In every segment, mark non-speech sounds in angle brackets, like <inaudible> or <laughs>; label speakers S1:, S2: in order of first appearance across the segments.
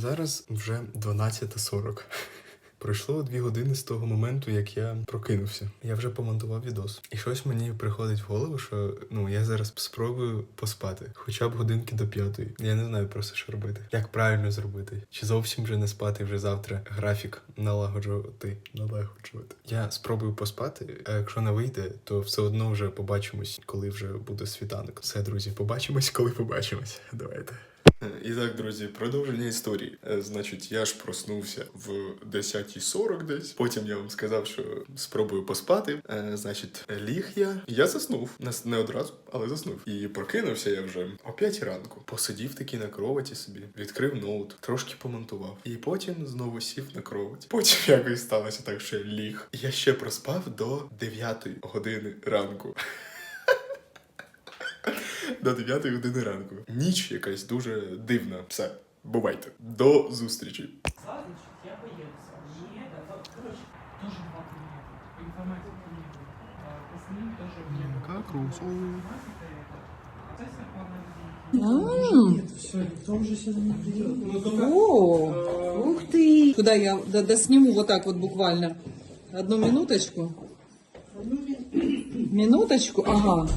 S1: Зараз вже 12.40. Пройшло дві години з того моменту, як я прокинувся. Я вже помонтував відос. І щось мені приходить в голову, що ну я зараз спробую поспати, хоча б годинки до п'ятої. Я не знаю просто, що робити. Як правильно зробити? Чи зовсім вже не спати, вже завтра графік налагоджувати, налагоджувати. Я спробую поспати, а якщо не вийде, то все одно вже побачимось, коли вже буде світанок. Все, друзі, побачимось, коли побачимось. Давайте. І так, друзі, продовження історії. Е, Значить, я ж проснувся в 10.40 десь. Потім я вам сказав, що спробую поспати. Е, Значить, ліг я. Я заснув. Не одразу, але заснув. І прокинувся я вже о 5 ранку. Посидів таки на кроваті собі, відкрив ноут, трошки помонтував. І потім знову сів на кровать. Потім якось сталося так, що я ліг. Я ще проспав до 9 години ранку До 9 години ранку. Ніч якась дуже дивна. Все, бувайте. До зустрічі.
S2: Садочек, я боялся. Нет, это, короче, тоже два предмета. Информатика не было. А По СНИ тоже не было.
S1: Как русу.
S2: Информатика это. А то есть я плавно
S3: М,
S2: Все, никто уже сейчас не придет. Ну, только...
S3: О, ух ты! Куда я да, да сниму вот так вот буквально? Одну минуточку. Минуточку, ага.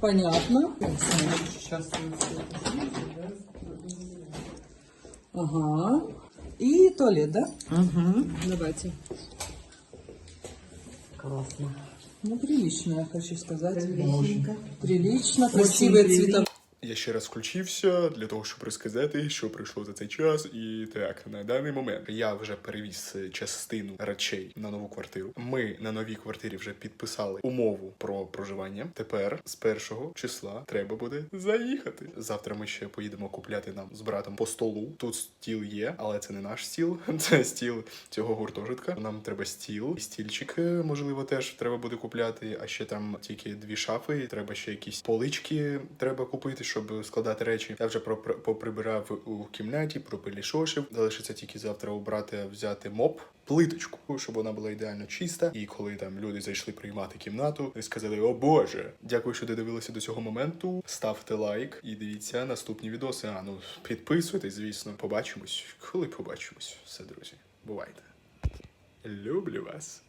S3: Понятно.
S2: Сейчас
S3: Ага. И туалет, да?
S2: Угу.
S3: Давайте.
S2: Классно.
S3: Ну, прилично, я хочу сказать.
S2: Приличненько.
S3: Прилично, красивые
S2: прилично.
S3: цвета.
S1: Я ще раз включився для того, щоб розказати, що прийшло за цей час. І так, на даний момент я вже перевіз частину речей на нову квартиру. Ми на новій квартирі вже підписали умову про проживання. Тепер з першого числа треба буде заїхати. Завтра ми ще поїдемо купляти нам з братом по столу. Тут стіл є, але це не наш стіл, <laughs> це стіл цього гуртожитка. Нам треба стіл, і стільчик, е, можливо, теж треба буде купляти. А ще там тільки дві шафи. Треба ще якісь полички треба купити, щоб складати речі. Я вже поприбирав у кімнаті, пропилішошив. Залишиться тільки завтра обрати, взяти моп. Плиточку, щоб вона була ідеально чиста. І коли там люди зайшли приймати кімнату, і сказали: О Боже, дякую, що додивилися до цього моменту. Ставте лайк і дивіться наступні відоси. А ну підписуйтесь, звісно. Побачимось, коли побачимось. Все, друзі, бувайте. Люблю вас.